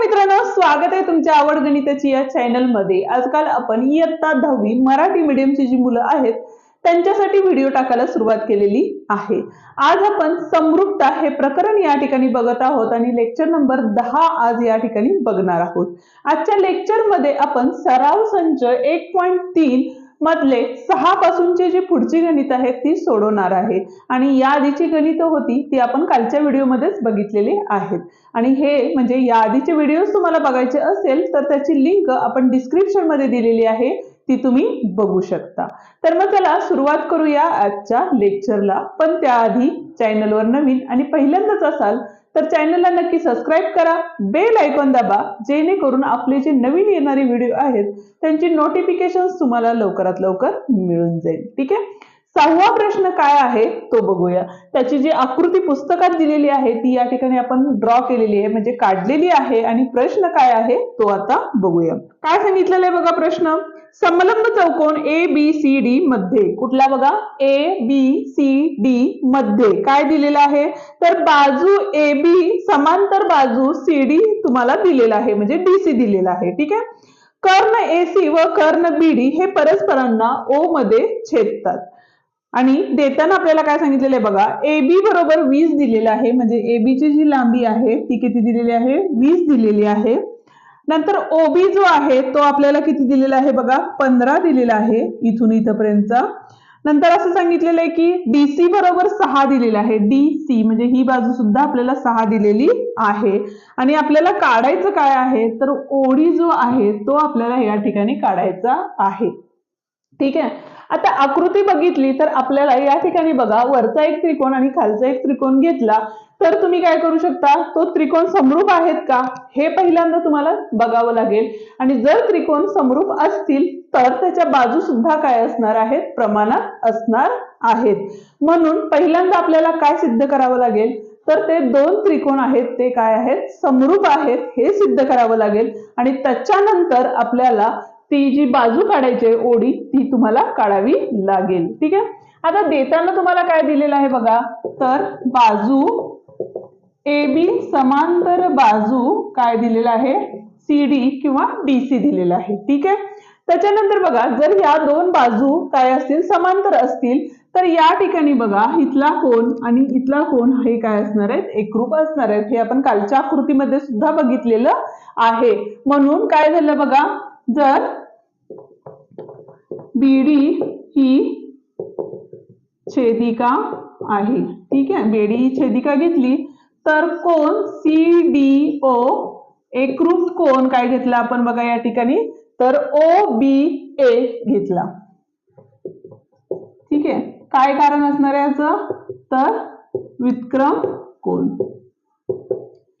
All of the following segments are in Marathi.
मित्रांनो स्वागत आहे तुमच्या आवड गणिताची या चॅनलमध्ये. आजकाल आपण इयत्ता दहावी मराठी मीडियमची जी मुलं आहेत त्यांच्यासाठी व्हिडिओ टाकायला सुरुवात केलेली आहे. आज आपण समृद्ध हे प्रकरण या ठिकाणी बघत आहोत आणि लेक्चर नंबर दहा आज या ठिकाणी बघणार आहोत. आजच्या लेक्चरमध्ये आपण सराव संच एक पॉईंट तीन मधले सहा पासूनची जी पुढची गणित आहेत ती सोडवणार आहे. आणि या आधीची गणितं होती ती आपण कालच्या व्हिडिओमध्येच बघितलेली आहेत. आणि हे म्हणजे या आधीचे व्हिडिओ तुम्हाला बघायचे असेल तर त्याची लिंक आपण डिस्क्रिप्शनमध्ये दिलेली आहे ती तुम्ही बघू शकता. तर मग चला सुरुवात करूया आजच्या लेक्चरला. पण त्याआधी चॅनलवर नवीन आणि पहिल्यांदाच असाल तर चॅनलला नक्की सबस्क्राईब करा बेल आयकॉन दाबा जेणेकरून आपले जे नवीन येणारे व्हिडिओ आहेत त्यांची नोटिफिकेशन तुम्हाला लवकरात लवकर मिळून जाईल. ठीक आहे? सहावा प्रश्न काय आहे तो बघूया. त्याची जी आकृती पुस्तकात दिलेली आहे ती या ठिकाणी आपण ड्रॉ केलेली आहे. म्हणजे काढलेली आहे आणि प्रश्न काय आहे तो आता बघूया. काय सांगितलेलं आहे बघा प्रश्न? समलंब चौकोन ए बी सी डी मध्ये. कुठला बघा? ए बी सी डी मध्ये. काय दिलेलं आहे? तर बाजू ए बी समांतर बाजू सी डी तुम्हाला दिलेला आहे. म्हणजे डी सी दिलेला आहे. ठीक आहे? कर्ण ए सी व कर्ण बी डी हे परस्परांना ओ मध्ये छेदतात. आणि देताना आपल्याला काय सांगितलेलं आहे बघा ए बी बरोबर वीस दिलेलं आहे म्हणजे ए ची जी लांबी आहे ती किती दिलेली आहे? वीस दिलेली आहे. नंतर ओबी जो आहे तो आपल्याला किती दिलेला आहे बघा? पंधरा दिलेला आहे इथून इथपर्यंतचा. नंतर असं सांगितलेलं आहे की डीसी बरोबर सहा दिलेला आहे. डी सी म्हणजे ही बाजू सुद्धा आपल्याला सहा दिलेली आहे. आणि आपल्याला काढायचं काय आहे? तर ओडी जो आहे तो आपल्याला या ठिकाणी काढायचा आहे. ठीक आहे? आता आकृती बघितली तर आपल्याला या ठिकाणी बघा वरचा एक त्रिकोण आणि खालचा एक त्रिकोण घेतला. तर तुम्ही काय करू शकता? तो त्रिकोण समरूप आहेत का? हे पहिल्यांदा तुम्हाला बघावं लागेल. आणि जर त्रिकोण समरूप असतील तर त्याच्या बाजू सुद्धा काय असणार आहेत? प्रमाणात असणार आहेत. म्हणून पहिल्यांदा आपल्याला काय सिद्ध करावं लागेल? तर ते दोन त्रिकोण आहेत ते काय आहेत? समरूप आहेत हे सिद्ध करावं लागेल. आणि त्याच्यानंतर आपल्याला ती जी बाजू काढायची आहे ओडी ती तुम्हाला काढावी लागेल. ठीक आहे? आता देताना तुम्हाला काय दिलेलं आहे बघा? तर बाजू ए बी समांतर बाजू काय दिलेला आहे? सी डी किंवा डी सी दिलेला आहे. ठीक आहे? त्याच्यानंतर बघा जर या दोन बाजू काय असतील समांतर असतील तर या ठिकाणी बघा इथला कोण आणि इथला कोण हे काय असणार आहेत? एकरूप असणार आहेत. हे आपण कालच्या आकृतीमध्ये सुद्धा बघितलेलं आहे. म्हणून काय झालं बघा? जर बीडी ही छेदिका आहे. ठीक आहे? बेडी ही छेदिका घेतली तर कोण सी डी ओ एकरूप कोण काय घेतला आपण बघा या ठिकाणी? तर ओ बी ए घेतला. ठीक आहे? काय कारण असणार आहे याचं? तर विक्रम कोण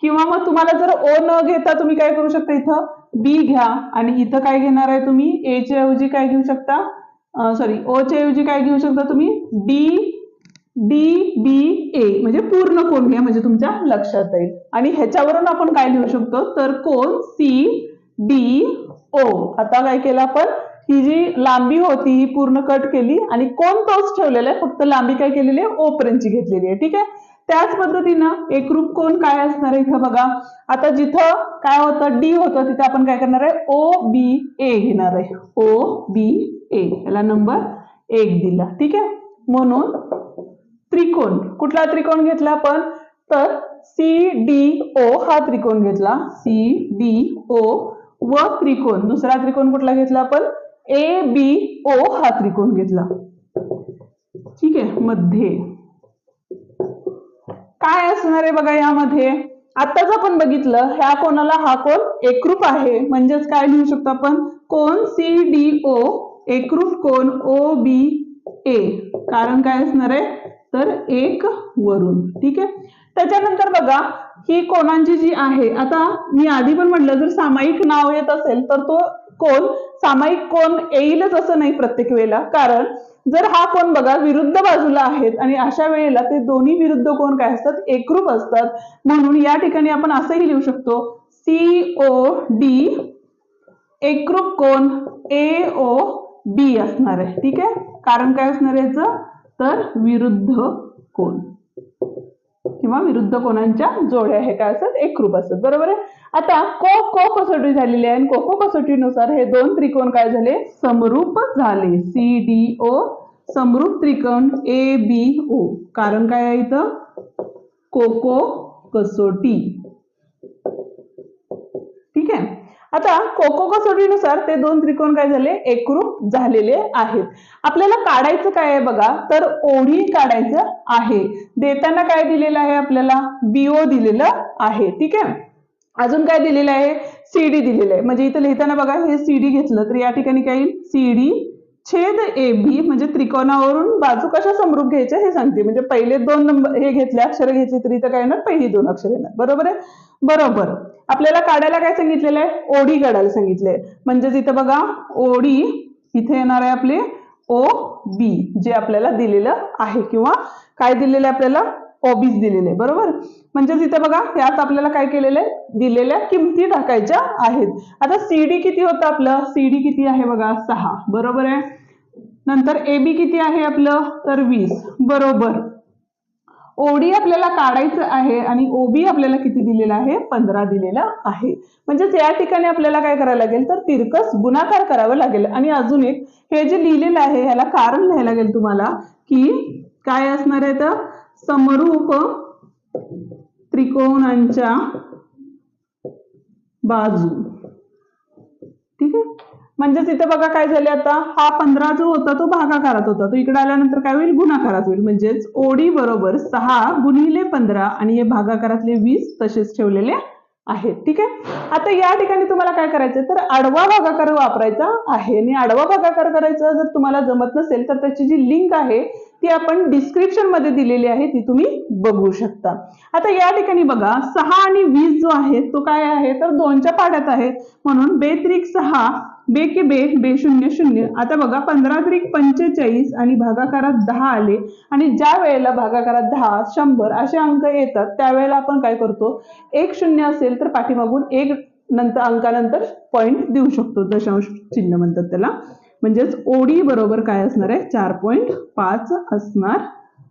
किंवा मग तुम्हाला जर ओ न घेता तुम्ही काय करू शकता इथं? बी घ्या. आणि इथं काय घेणार आहे तुम्ही? ए च्या ऐवजी काय घेऊ शकता? सॉरी ओ च्या ऐवजी काय घेऊ शकता तुम्ही? डी डी बी ए म्हणजे पूर्ण कोण घ्या म्हणजे तुमच्या लक्षात येईल. आणि ह्याच्यावरून आपण काय लिहू शकतो? तर कोण सी डी ओ आता काय केलं आपण? ही जी लांबी होती ही पूर्ण कट केली आणि कोण तोच ठेवलेला आहे फक्त लांबी काय केलेली आहे? ओ पर्यंतची घेतलेली आहे. ठीक आहे? त्याच पद्धतीनं एकरूप कोण काय असणार आहे इथं बघा. आता जिथं काय होतं डी होतं तिथं आपण काय करणार आहे? ओ बी ए घेणार आहे. ओ बी ए याला नंबर एक दिला. ठीक आहे? म्हणून त्रिकोण. कुठला त्रिकोण घेतला आपण? तर सी डी ओ हा त्रिकोण घेतला. सी डी ओ व त्रिकोण. दुसरा त्रिकोण कुठला घेतला आपण? ए बी ओ हा त्रिकोण घेतला. ठीक आहे? मध्ये. काय असणार आहे बघा यामध्ये? आताच आपण बघितलं ह्या कोणाला हा कोण? एकरूप आहे. म्हणजेच काय लिहू शकतो आपण? कोण? C D O. एकरूप कोण? ओ बी ए. कारण काय असणार आहे? तर एक वरून. ठीक आहे? त्याच्यानंतर बघा ही कोणांची जी आहे आता मी आधी पण म्हटलं जर सामायिक नाव येत असेल तर तो कोण? सामायिक कोण येईलच असं नाही प्रत्येक वेळेला. कारण जर हा कोण बघा विरुद्ध बाजूला आहेत आणि अशा वेळेला ते दोन्ही विरुद्ध कोण काय असतात? एकरूप असतात. म्हणून या ठिकाणी आपण असंही लिहू शकतो. सी ओ डी एकरूप कोण? ए ओ बी असणार आहे. ठीक आहे? कारण काय असणार याचं? तर विरुद्ध कोण? किंवा विरुद्ध कोणांच्या जोड्या हे काय असतात एकरूप असतात बरोबर आहे? आता को को कसोटी झालेली आहे आणि को को कसोटीनुसार हे दोन त्रिकोण काय झाले? समरूप झाले. सी डी ओ समरूप त्रिकोण ए बी ओ कारण काय आहे इथं? कोको कसोटी. आता कोको कसोटीनुसार ते दोन त्रिकोण काय झाले? एकरूप झालेले आहेत. आपल्याला काढायचं काय आहे बघा? तर ओढी काढायचं आहे. देताना काय दिलेलं आहे आपल्याला? बीओ दिलेलं आहे. ठीक आहे? अजून काय दिलेलं आहे? सीडी दिलेलं आहे. म्हणजे इथं लिहिताना बघा हे सीडी घेतलं तर या ठिकाणी काय येईल? सीडी छेद ए बी म्हणजे त्रिकोणावरून बाजू कशा समरूप घ्यायच्या हे सांगते. म्हणजे पहिले दोन नंबर हे घेतले अक्षर घेतली तरी तर काय येणार? पहिली दोन अक्षर येणार. बरोबर आहे? बरोबर. आपल्याला काढायला काय सांगितलेलं आहे? ओडी काढायला सांगितलंय. म्हणजेच इथं बघा ओडी इथे येणार आहे आपले ओ बी जे आपल्याला दिलेलं आहे. किंवा काय दिलेलं आहे आपल्याला? ओबीज दिलेले आहे. बरोबर? म्हणजेच इथे बघा यात आपल्याला काय केलेलं आहे? दिलेल्या किमती टाकायच्या आहेत. आता सीडी किती होतं आपलं? सीडी किती आहे बघा? सहा. बरोबर आहे? नंतर ए बी किती आहे आपलं? तर वीस. बरोबर. ओडी आपल्याला काढायचं आहे आणि ओबी आपल्याला किती दिलेला आहे? पंधरा दिलेला आहे. म्हणजेच या ठिकाणी आपल्याला काय करायला लागेल? तर तिरकस गुणाकार करावा लागेल. आणि अजून एक हे जे लिहिलेलं आहे ह्याला कारण लिहायला लागेल तुम्हाला की काय असणार आहे तर? समरूप त्रिकोणांच्या बाजू. ठीक आहे? म्हणजेच इथे बघा काय झाले आता? हा पंधरा जो होता तो भागाकारात होता. तो इकडे आल्यानंतर काय होईल? गुणाकारात होईल. म्हणजेच ओडी बरोबर सहा गुणिले पंधरा आणि हे भागाकारातले वीस तसेच ठेवलेले आहेत. ठीक आहे? आता या ठिकाणी तुम्हाला काय करायचं तर आडवा भागाकार वापरायचा आहे. आणि आडवा भागाकार करायचा जर तुम्हाला जमत नसेल तर त्याची जी लिंक आहे ती आपण डिस्क्रिप्शनमध्ये दिलेली आहे ती तुम्ही बघू शकता. आता या ठिकाणी बघा सहा आणि वीस जो आहे तो काय आहे? तर दोनच्या पाड्यात आहे. म्हणून बेत्रिक सहा बे के बे बे शून्य शून्य. आता बघा पंधरा त्रिक पंचेचाळीस आणि भागाकारात दहा आले. आणि ज्या वेळेला भागाकारात दहा शंभर असे अंक येतात त्यावेळेला आपण काय करतो? एक शून्य असेल तर पाठीमागून एक नंतर अंकानंतर पॉईंट देऊ शकतो. दशांश चिन्ह म्हणतात त्याला. म्हणजेच ओडी बरोबर काय असणार आहे? चार पॉईंट पाच असणार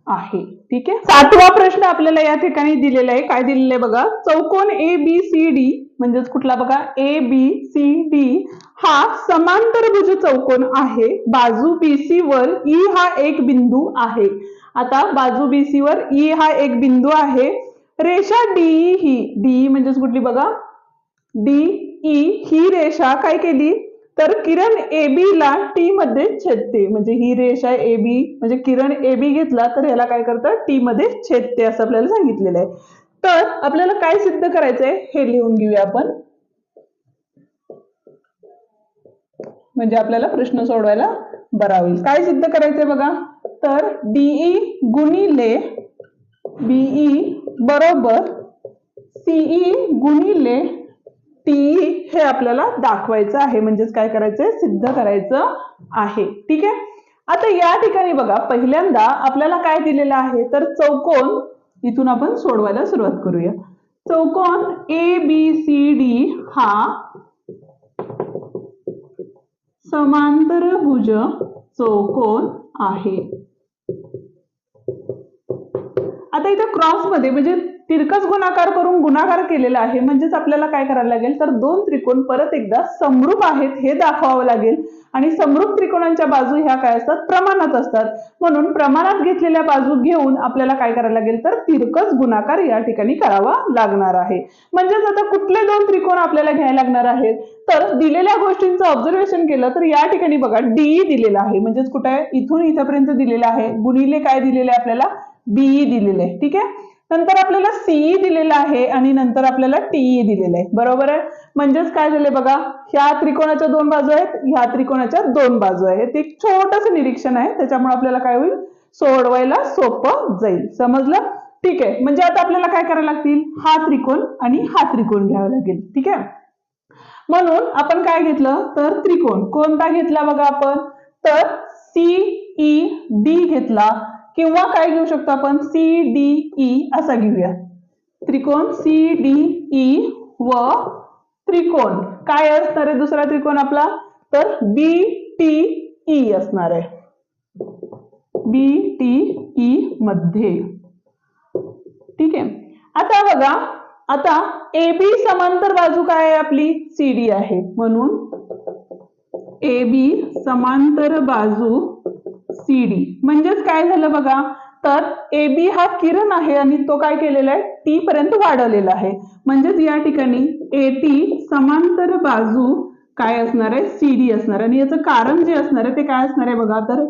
आहे. ठीक आहे? सातवा प्रश्न आपल्याला या ठिकाणी दिलेला आहे. काय दिलेलं आहे बघा? चौकोन ए बी सी डी म्हणजेच कुठला बघा? ए बी सी डी हा समांतरभुज चौकोन आहे. बाजू बीसी वर ई हा एक बिंदू आहे. आता बाजू बीसी वर ई हा एक बिंदू आहे. रेषा डी ही डी म्हणजेच कुठली बघा? डी ई e ही रेषा काय केली? तर किरण ए बी ला टी मध्ये छेदते. म्हणजे ही रेषा ए बी म्हणजे किरण ए बी घेतला तर याला काय करतं? टी मध्ये छेदते असं आपल्याला सांगितलेलं आहे. तर आपल्याला काय सिद्ध करायचंय? हे लिहून घेऊया आपण. म्हणजे आपल्याला प्रश्न सोडवायला बरा होईल. काय सिद्ध करायचंय बघा? तर डीई गुणिले बीई बरोबर सीई गुणिले टीई हे आपल्याला दाखवायचं आहे. म्हणजेच काय करायचंय? सिद्ध करायचं आहे. ठीक आहे? आता या ठिकाणी बघा पहिल्यांदा आपल्याला काय दिलेलं आहे? तर चौकोन इथून आपण सोडवायला सुरुवात करूया. चौकोन ए बी सी डी हा समांतरभुज चौकोन आहे. आता इथं क्रॉसमध्ये म्हणजे तिरकस गुणाकार करून गुणाकार केलेला आहे. म्हणजेच आपल्याला काय करायला लागेल? तर दोन त्रिकोण परत एकदा समरूप आहेत हे दाखवावं लागेल. आणि समरूप त्रिकोणांच्या बाजू ह्या काय असतात? प्रमाणात असतात. म्हणून प्रमाणात घेतलेल्या बाजू घेऊन आपल्याला काय करायला लागेल? तर तिरकस गुणाकार या ठिकाणी करावा लागणार आहे. म्हणजेच आता कुठले दोन त्रिकोण आपल्याला घ्यायला लागणार आहेत? तर दिलेल्या गोष्टींचं ऑब्झर्वेशन केलं तर या ठिकाणी बघा डीई दिलेलं आहे. म्हणजेच कुठे? आहे इथून इथपर्यंत दिलेलं आहे. गुणिले काय दिलेलं आहे आपल्याला? बीई दिलेलं आहे. ठीक आहे? नंतर आपल्याला सीई दिलेलं आहे आणि नंतर आपल्याला टीई दिलेलं आहे. बरोबर आहे? म्हणजेच काय झाले बघा ह्या त्रिकोणाच्या दोन बाजू आहेत ह्या त्रिकोणाच्या दोन बाजू आहेत. एक छोटस निरीक्षण आहे त्याच्यामुळे आपल्याला काय होईल? सोडवायला सोपं जाईल. समजलं? ठीक आहे. म्हणजे आता आपल्याला काय करायला लागतील? हा त्रिकोण आणि हा त्रिकोण घ्यावा लागेल. ठीक आहे? म्हणून आपण काय घेतलं? तर त्रिकोण. कोणता घेतला बघा आपण? तर सीई डी e, घेतला. किंवा काय घेऊ शकतो आपण? सी डी ई असा घेऊया. त्रिकोण सी डी ई व त्रिकोण. काय असणार आहे दुसरा त्रिकोण आपला? तर बी टी ई असणार आहे. बी टी ई मध्ये. ठीक आहे? आता बघा. आता ए बी समांतर बाजू काय आहे आपली? सी डी आहे. म्हणून ए बी समांतर बाजू सी डी म्हणजेच काय झालं बघा? तर ए बी हा किरण आहे आणि तो काय केलेला आहे? टी पर्यंत वाढवलेला आहे. म्हणजेच या ठिकाणी ए टी समांतर बाजू काय असणार आहे? सी डी असणार आणि याचं कारण जे असणार आहे ते काय असणार आहे बघा? तर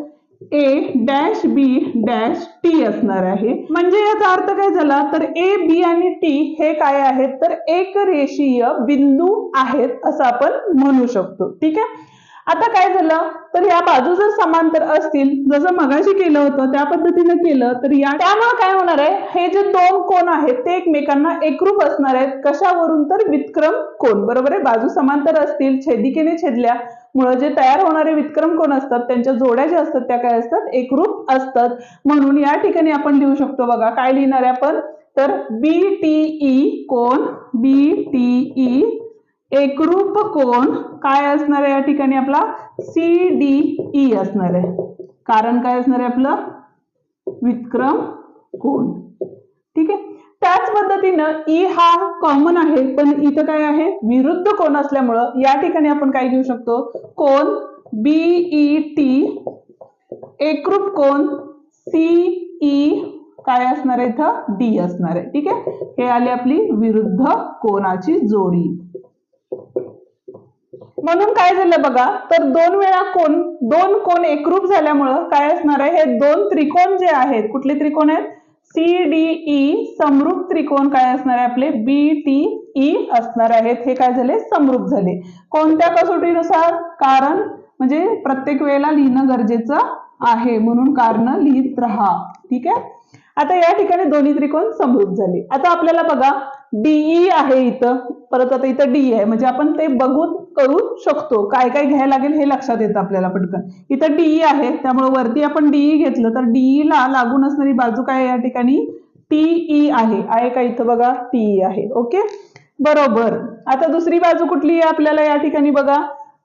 A dash B dash T असणार आहे. म्हणजे याचा अर्थ काय झाला? तर ए बी आणि टी हे काय आहेत? तर एक रेषीय बिंदू आहेत असं आपण म्हणू शकतो. ठीक आहे? आता काय झालं? तर या बाजू जर समांतर असतील जसं मगाशी केलं होतं त्या पद्धतीने केलं तर या त्यामुळे काय होणार आहे? हे जे दोन कोण आहेत ते एकमेकांना एकरूप असणार आहेत. कशावरून तर विक्रम कोण बरोबर आहे? बाजू समांतर असतील छेदिकेने छेदल्या मुळे जे तयार होणारे विक्रम कोण असतात त्यांच्या जोड्या ज्या असतात त्या काय असतात? एकरूप असतात. म्हणून या ठिकाणी आपण लिहू शकतो बघा. काय लिहिणार आहे आपण? तर बी टी ई कोण बी टी ई एकरूप कोण काय असणार आहे या ठिकाणी आपला? सी डी ई असणार आहे. कारण काय असणार आहे आपलं? विक्रम कोण ठीक आहे? त्याच पद्धतीनं ई हा कॉमन आहे पण इथं काय आहे? विरुद्ध कोण असल्यामुळं या ठिकाणी आपण काय घेऊ शकतो? कोण बीई टी एकरूप कोण सीई e काय असणार आहे इथं? डी असणार आहे. ठीक आहे? हे आली आपली विरुद्ध कोणाची जोडी. म्हणून काय झालं बघा तर दोन वेळा कोण दोन कोण एकरूप झाल्यामुळं काय असणार आहे? हे दोन त्रिकोण जे आहेत कुठले त्रिकोण आहेत? सी डी ई समरूप त्रिकोण काय असणार आहे आपले? बी टी ई असणार आहेत. हे काय झाले? समरूप झाले. कोणत्या कसोटीनुसार? कारण म्हणजे प्रत्येक वेळेला लिहिणं गरजेचं आहे म्हणून कारण लिहित राहा. ठीक आहे? आता या ठिकाणी दोन्ही त्रिकोण समरूप झाले. आता आपल्याला बघा डीई आहे इथं. परत आता इथं डी आहे. म्हणजे आपण ते बघून करू शकतो. काय काय घ्यायला लागेल हे लक्षात येतं आपल्याला पटकन. इथं डीई आहे. त्यामुळे वरती आपण डीई घेतलं तर डीई ला लागून असणारी बाजू काय या ठिकाणी? टीई आहे. आहे का इथं बघा? टीई आहे. ओके? बरोबर. आता दुसरी बाजू कुठली आहे आपल्याला या ठिकाणी बघा?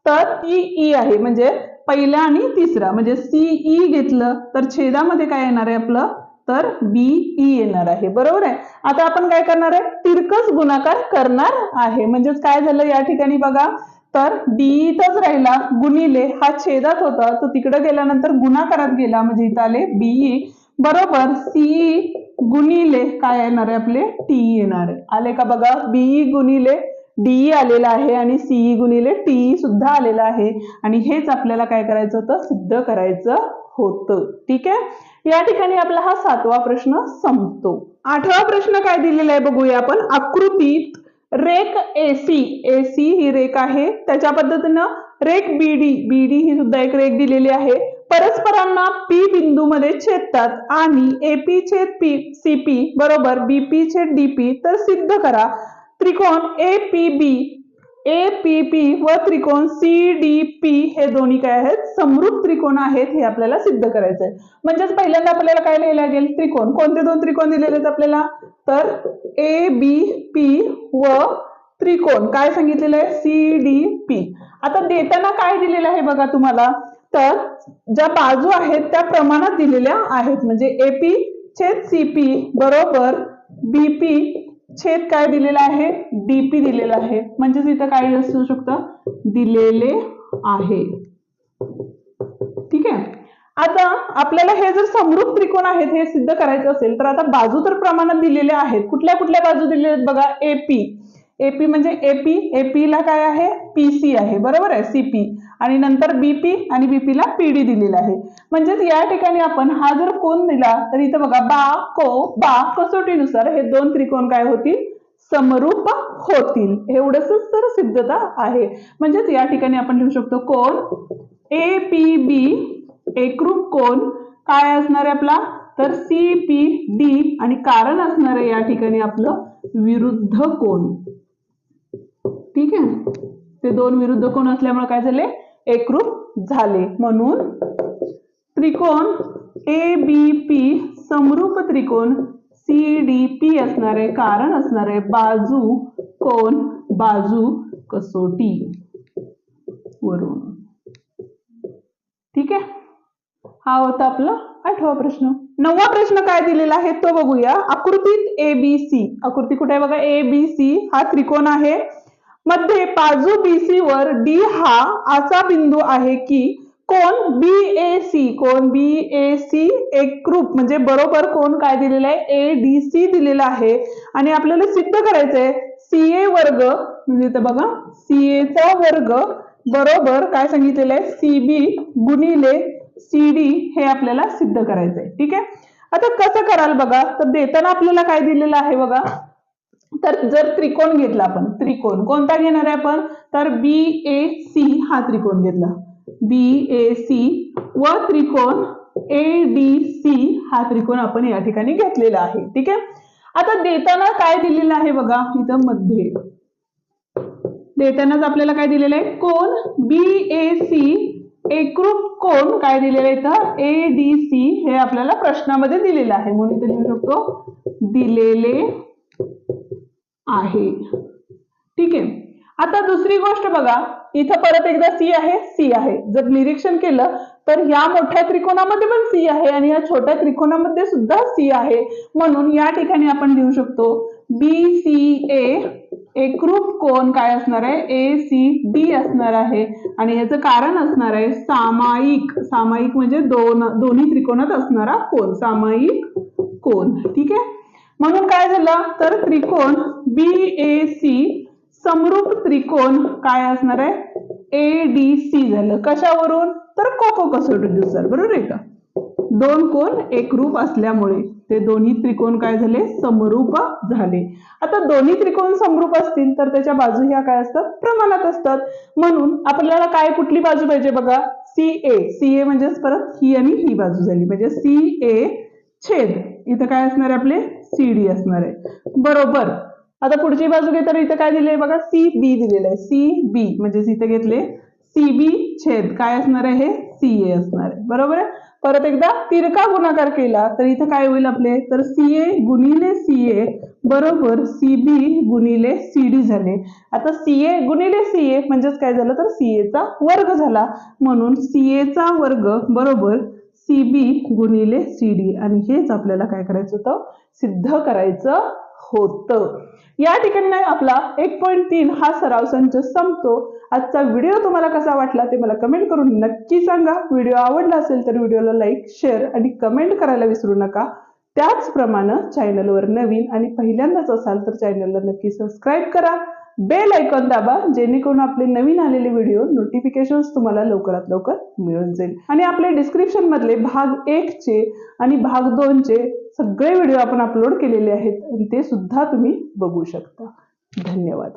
तर टीई आहे. म्हणजे पहिला आणि तिसरा. म्हणजे सीई घेतलं तर छेदामध्ये काय येणार आहे आपलं? तर बी ई e येणार आहे. बरोबर आहे? आता आपण काय करणार आहे? तिरकस गुणाकार करणार आहे. म्हणजेच काय झालं या ठिकाणी बघा? तर डी राहिला गुणिले हा छेदात होता. तो तिकडे गेल्यानंतर गुणाकारात गेला म्हणजे इथं आले बीई बरोबर सीई गुणिले काय येणार आहे आपले? टी येणार आहे. आले का बघा? बीई गुणिले डीई आलेला आहे आणि सीई गुणिले टीई सुद्धा आलेला आहे. आणि हेच आपल्याला काय करायचं होतं? सिद्ध करायचं होतं. ठीक आहे? या ठिकाणी आपला हा सातवा प्रश्न संपतो. आठवा प्रश्न काय दिलेला आहे बघूया आपण. आकृतीत रेक एसी एसी ही रेक आहे. त्याच्या पद्धतीनं रेक बीडी बीडी ही सुद्धा एक रेक दिलेली आहे. परस्परांना पी बिंदू मध्ये छेदतात आणि एपी छेद पी सीपी बरोबर बीपी छेद डीपी तर सिद्ध करा. त्रिकोण A P B A P P व त्रिकोण सी डी पी हे दोन्ही काय आहेत? समृद्ध त्रिकोण आहेत हे आपल्याला सिद्ध करायचं आहे म्हणजेच पहिल्यांदा आपल्याला काय लिहायला लागेल? त्रिकोण. कोणते दोन त्रिकोण दिलेले आहेत आपल्याला? तर ए बी पी व त्रिकोण. काय सांगितलेलं आहे? सी डी पी आता देताना काय दिलेलं आहे बघा तुम्हाला? तर ज्या बाजू आहेत त्या प्रमाणात दिलेल्या आहेत. म्हणजे एपी छेद सीपी बरोबर बीपी छेद काय दिलेला आहे? डीपी दिलेला आहे. म्हणजेच इथं काय असू शकतं? दिलेले आहे. ठीक आहे? आता आपल्याला हे जर समरूप त्रिकोण आहेत हे सिद्ध करायचं असेल तर आता बाजू तर प्रमाणात दिलेल्या आहेत. कुठल्या कुठल्या बाजू दिलेल्या आहेत बघा? एपी एपी म्हणजे एपी एपीला काय आहे? पीसी आहे. बरोबर आहे? सीपी आणि नंतर बीपी आणि बीपीला पीडी दिलेला आहे. म्हणजेच या ठिकाणी आपण हा जर कोण दिला तर इथं बघा बा को बा कसोटीनुसार हे दोन त्रिकोण काय होतील? समरूप होतील. एवढंच तर सिद्धता आहे. म्हणजेच या ठिकाणी आपण लिहू शकतो कोण? ए पी बी एकरूप कोण? काय असणार आहे आपला? तर सी पी डी आणि कारण असणार आहे या ठिकाणी आपलं विरुद्ध कोण. ठीक आहे? ते दोन विरुद्ध कोण असल्यामुळे काय झाले? एकरूप झाले. म्हणून त्रिकोण ए बी पी समरूप त्रिकोण सी डी पी असणार आहे कारण असणार आहे बाजू कोण? बाजू कसोटी. वरून. ठीक आहे? हा होता आपला आठवा प्रश्न. नववा प्रश्न काय दिलेला आहे? तो बघूया. आकृतीत ए बी सी आकृती कुठे आहे बघा? ए बी सी हा त्रिकोण आहे. मध्ये बाजू बीसी वर डी हा असा बिंदू आहे की कोण बी ए सी कोण बी ए सी एकरूप म्हणजे बरोबर कोण काय दिलेलं आहे? ए डी सी दिलेला आहे. आणि आपल्याला सिद्ध करायचं आहे सी ए वर्ग म्हणजे तर बघा सी ए चा वर्ग बरोबर काय सांगितलेलं आहे? सी बी गुणिले सी डी हे आपल्याला सिद्ध करायचं आहे ठीक आहे? आता कसं कराल बघा? तर देताना आपल्याला काय दिलेलं आहे बघा? तर जर त्रिकोण घेतला आपण त्रिकोण कोणता घेणार आहे आपण? तर बी ए सी हा त्रिकोण घेतला. बी ए सी व त्रिकोण ए डी सी हा त्रिकोण आपण या ठिकाणी घेतलेला आहे. ठीक आहे? आता देताना काय दिलेलं आहे बघा इथं मध्ये. देतानाच आपल्याला काय दिलेलं आहे? कोण? बी ए सी एकरूप कोण काय दिलेलं आहे इथं? ए डी सी हे आपल्याला प्रश्नामध्ये दिलेलं आहे. म्हणून इथे लिहू शकतो दिलेले आहे. ठीक? आहे आता दुसरी गोष्ट बघा. इथं परत एकदा सी आहे सी आहे. जर निरीक्षण केलं तर या मोठ्या त्रिकोणामध्ये पण सी आहे आणि या छोट्या त्रिकोणामध्ये सुद्धा सी आहे. म्हणून या ठिकाणी आपण लिहू शकतो बी सी ए एकरूप कोण काय असणार आहे? ए सी डी असणार आहे. आणि याचं कारण असणार आहे सामायिक. सामायिक म्हणजे दोन दोन्ही त्रिकोणात असणारा कोण सामायिक कोण ठीक? आहे म्हणून काय झालं? तर त्रिकोण बी ए सी समरूप त्रिकोण काय असणार आहे? ए डी सी झालं. कशावरून? तर कोको कसोटीनुसार बरोबर आहे का? दोन कोण एकरूप असल्यामुळे. ते दोन्ही त्रिकोण काय झाले? समरूप झाले. आता दोन्ही त्रिकोण समरूप असतील तर त्याच्या बाजू ह्या काय असतात? प्रमाणात असतात. म्हणून आपल्याला काय कुठली बाजू पाहिजे बघा? सी ए सी ए म्हणजेच परत ही आणि ही बाजू झाली. म्हणजे सी ए छेद. इथं काय असणार आहे आपले? सी डी असणार आहे. बरोबर. आता पुढची बाजू घे तर इथं काय दिले बघा? सी बी दिलेलं आहे. सी बी म्हणजे इथे घेतले सी बी छेद. काय असणार आहे हे? सी ए असणार आहे. बरोबर आहे? परत एकदा तिरका गुणाकार केला तर इथं काय होईल आपले? तर सी ए गुणिले सी ए बरोबर सी बी गुणिले सी डी झाले. आता सी ए गुणिले सी ए म्हणजेच काय झालं? तर सी एचा वर्ग झाला. म्हणून सी एचा वर्ग बरोबर सी बी गुणिले सी डी आणि हेच आपल्याला काय करायचं होतं? सिद्ध करायचं होतं. या ठिकाणी आपला एक पॉईंट तीन हा सराव संच संपतो. आजचा व्हिडिओ तुम्हाला कसा वाटला ते मला कमेंट करून नक्की सांगा. व्हिडिओ आवडला असेल तर व्हिडिओला लाईक शेअर आणि कमेंट करायला विसरू नका. त्याचप्रमाणे चॅनलवर नवीन आणि पहिल्यांदाच असाल तर चॅनलला नक्की सबस्क्राईब करा. बेल आयकॉन दाबा जेणेकरून आपले नवीन आलेले व्हिडिओ नोटिफिकेशन तुम्हाला लवकरात लवकर मिळून जाईल. आणि आपले डिस्क्रिप्शन मधले भाग एक चे आणि भाग दोन चे सगळे व्हिडिओ आपण अपलोड केलेले आहेत आणि ते सुद्धा तुम्ही बघू शकता. धन्यवाद.